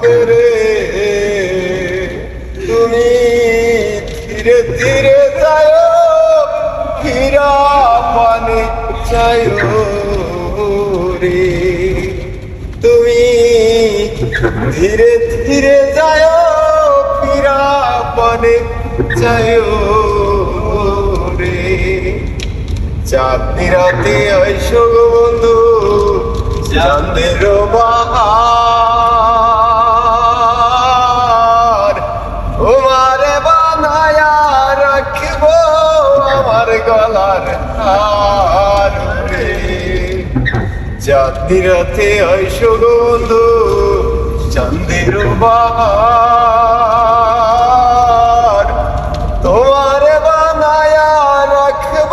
হবে রে তুমি ধীরে ধীরে যায় ফিরা পানে চাই রে। তুমি ধীরে ধীরে যায় ফিরা পানে চাই রে। চাঁদনি রাতে গো বন্ধু চাঁদের বাহার আমার গলার হার চাঁদনি রাতে ঐ সুগন্ধ চন্দির বাহার তোমার বানায়া রাখব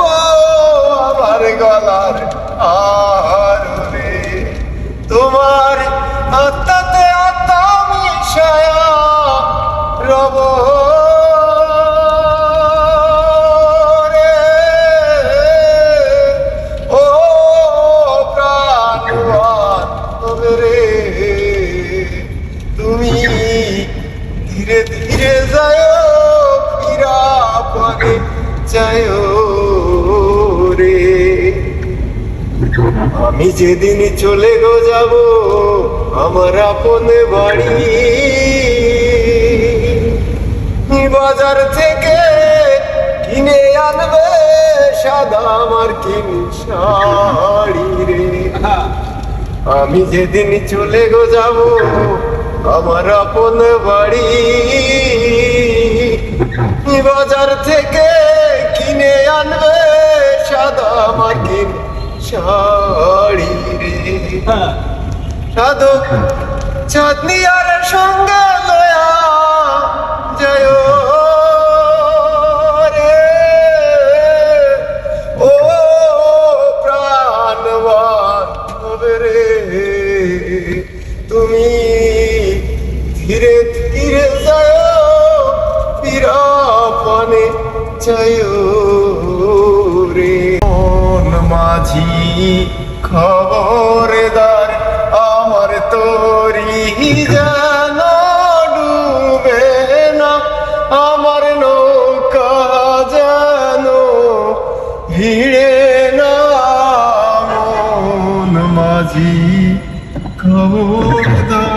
আমার গলার আর আমি যেদিন চলে গো যাব, আমার আপন বাড়ি। বাজার থেকে কিনে আনবে সাদা আমার কিন শাড়ি আমি যেদিন চলে গো যাব, আমার আপন বাড়ি। বাজার থেকে কিনে আনবে সাদা মার্কিন শাড়ি রে সাধু চাঁদনি আর সঙ্গে লয়া খবরদার আমার তোরি যেন ডুবে না, আমার নৌকা যেন ভিড়ে না মাঝি খবরদার।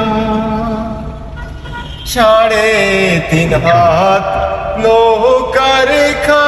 সাড়ে তিন হাত নৌকার খাচা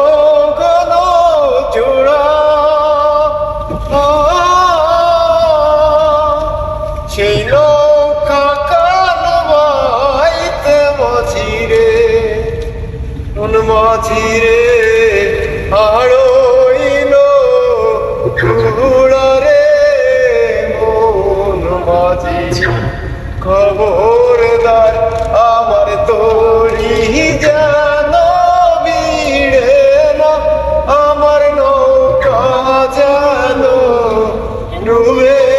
মন মাঝি রে আড়ইল ঘোড়া রে, মন মাঝি। খবরদার আমার তোরি যেন ভিড়ে না, আমার নৌকা যেন ডুবে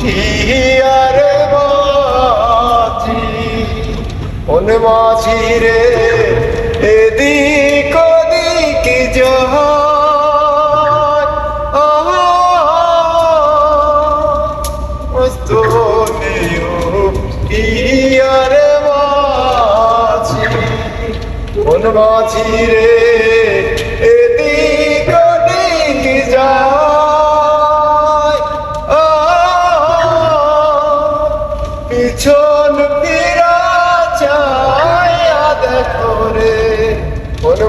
উঠি আর মাঝি কোন মাঝি রে এদিক ওদিক মাঝি কোন মাঝি রে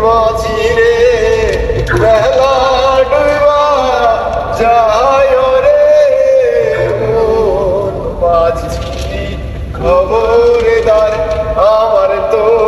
কোন রে বেলা ডুবা যায় রে মন মাঝি খবরদার আমার তোরি